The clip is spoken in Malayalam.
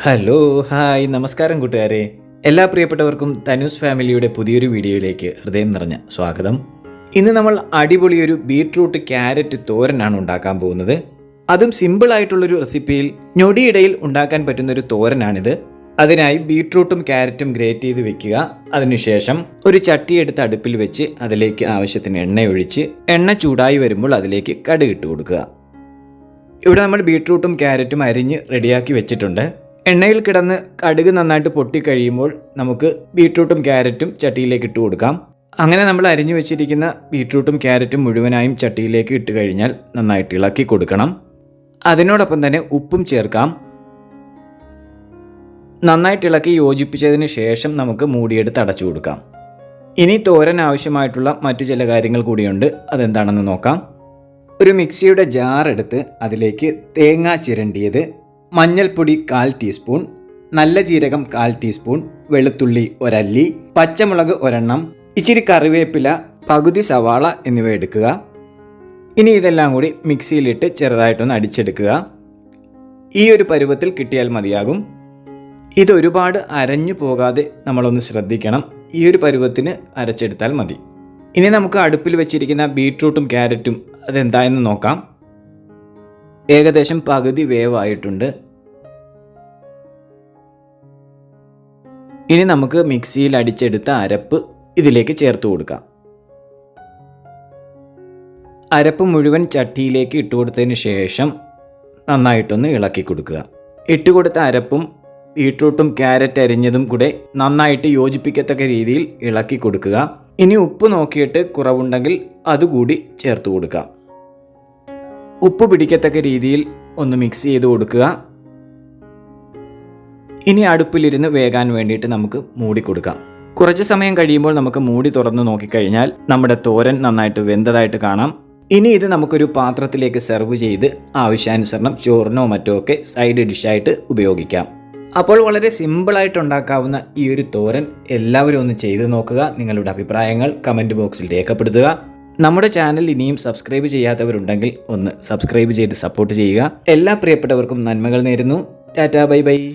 Hello hi. നമസ്കാരം കൂട്ടുകാരെ. എല്ലാ പ്രിയപ്പെട്ടവർക്കും തനൂസ് ഫാമിലിയുടെ പുതിയൊരു വീഡിയോയിലേക്ക് ഹൃദയം നിറഞ്ഞ സ്വാഗതം. ഇന്ന് നമ്മൾ അടിപൊളി ഒരു ബീട്രൂട്ട് ക്യാരറ്റ് തോരനാണ് ഉണ്ടാക്കാൻ പോകുന്നത്. അതും സിമ്പിൾ ആയിട്ടുള്ളൊരു റെസിപ്പിയിൽ ഞൊടിയിടയിൽ ഉണ്ടാക്കാൻ പറ്റുന്ന ഒരു തോരനാണിത്. അതിനായി ബീട്രൂട്ടും ക്യാരറ്റും ഗ്രേറ്റ് ചെയ്ത് വെക്കുക. അതിനുശേഷം ഒരു ചട്ടി എടുത്ത് അടുപ്പിൽ വെച്ച് അതിലേക്ക് ആവശ്യത്തിന് എണ്ണ ഒഴിച്ച് എണ്ണ ചൂടായി വരുമ്പോൾ അതിലേക്ക് കടുകിട്ട് കൊടുക്കുക. ഇവിടെ നമ്മൾ ബീട്രൂട്ടും ക്യാരറ്റും അരിഞ്ഞ് റെഡിയാക്കി വെച്ചിട്ടുണ്ട്. എണ്ണയിൽ കിടന്ന് കടുക് നന്നായിട്ട് പൊട്ടിക്കഴിയുമ്പോൾ നമുക്ക് ബീട്രൂട്ടും ക്യാരറ്റും ചട്ടിയിലേക്ക് ഇട്ട് കൊടുക്കാം. അങ്ങനെ നമ്മൾ അരിഞ്ഞു വെച്ചിരിക്കുന്ന ബീട്രൂട്ടും ക്യാരറ്റും മുഴുവനായും ചട്ടിയിലേക്ക് ഇട്ട് കഴിഞ്ഞാൽ നന്നായിട്ട് ഇളക്കി കൊടുക്കണം. അതിനോടൊപ്പം തന്നെ ഉപ്പും ചേർക്കാം. നന്നായിട്ട് ഇളക്കി യോജിപ്പിച്ചതിന് ശേഷം നമുക്ക് മൂടിയെടുത്ത് അടച്ചു കൊടുക്കാം. ഇനി തോരൻ ആവശ്യമായിട്ടുള്ള മറ്റു ചില കാര്യങ്ങൾ കൂടിയുണ്ട്. അതെന്താണെന്ന് നോക്കാം. ഒരു മിക്സിയുടെ ജാർ എടുത്ത് അതിലേക്ക് തേങ്ങ ചിരണ്ടിയത് മഞ്ഞൾപ്പൊടി കാൽ ടീസ്പൂൺ നല്ല ജീരകം കാൽ ടീസ്പൂൺ വെളുത്തുള്ളി ഒരല്ലി പച്ചമുളക് ഒരെണ്ണം ഇച്ചിരി കറിവേപ്പില പകുതി സവാള എന്നിവ എടുക്കുക. ഇനി ഇതെല്ലാം കൂടി മിക്സിയിലിട്ട് ചെറുതായിട്ടൊന്ന് അടിച്ചെടുക്കുക. ഈ ഒരു പരുവത്തിൽ കിട്ടിയാൽ മതിയാകും. ഇത് ഒരുപാട് അരഞ്ഞു പോകാതെ നമ്മളൊന്ന് ശ്രദ്ധിക്കണം. ഈ ഒരു പരുവത്തിന് അരച്ചെടുത്താൽ മതി. ഇനി നമുക്ക് അടുപ്പിൽ വെച്ചിരിക്കുന്ന ബീട്രൂട്ടും ക്യാരറ്റും അതെന്തായെന്ന് നോക്കാം. ഏകദേശം പകുതി വേവായിട്ടുണ്ട്. ഇനി നമുക്ക് മിക്സിയിൽ അടിച്ചെടുത്ത അരപ്പ് ഇതിലേക്ക് ചേർത്ത് കൊടുക്കാം. അരപ്പ് മുഴുവൻ ചട്ടിയിലേക്ക് ഇട്ട് കൊടുത്തതിന് ശേഷം നന്നായിട്ടൊന്ന് ഇളക്കി കൊടുക്കുക. ഇട്ട് കൊടുത്ത അരപ്പും ബീട്രൂട്ടും ക്യാരറ്റ് അരിഞ്ഞതും കൂടെ നന്നായിട്ട് യോജിപ്പിക്കത്തക്ക രീതിയിൽ ഇളക്കി കൊടുക്കുക. ഇനി ഉപ്പ് നോക്കിയിട്ട് കുറവുണ്ടെങ്കിൽ അതുകൂടി ചേർത്ത് കൊടുക്കാം. ഉപ്പ് പിടിക്കത്തക്ക രീതിയിൽ ഒന്ന് മിക്സ് ചെയ്ത് കൊടുക്കുക. ഇനി അടുപ്പിലിരുന്ന് വേകാൻ വേണ്ടിയിട്ട് നമുക്ക് മൂടി കൊടുക്കാം. കുറച്ച് സമയം കഴിയുമ്പോൾ നമുക്ക് മൂടി തുറന്ന് നോക്കിക്കഴിഞ്ഞാൽ നമ്മുടെ തോരൻ നന്നായിട്ട് വെന്തതായിട്ട് കാണാം. ഇനി ഇത് നമുക്കൊരു പാത്രത്തിലേക്ക് സെർവ് ചെയ്ത് ആവശ്യാനുസരണം ചോറിനോ മറ്റോ ഒക്കെ സൈഡ് ഡിഷായിട്ട് ഉപയോഗിക്കാം. അപ്പോൾ വളരെ സിമ്പിളായിട്ട് ഉണ്ടാക്കാവുന്ന ഈ ഒരു തോരൻ എല്ലാവരും ഒന്ന് ചെയ്ത് നോക്കുക. നിങ്ങളുടെ അഭിപ്രായങ്ങൾ കമന്റ് ബോക്സിൽ രേഖപ്പെടുത്തുക. നമ്മുടെ ചാനൽ ഇനിയും സബ്സ്ക്രൈബ് ചെയ്യാത്തവരുണ്ടെങ്കിൽ ഒന്ന് സബ്സ്ക്രൈബ് ചെയ്ത് സപ്പോർട്ട് ചെയ്യുക. എല്ലാ പ്രിയപ്പെട്ടവർക്കും നന്മകൾ നേരുന്നു. Tata bye bye.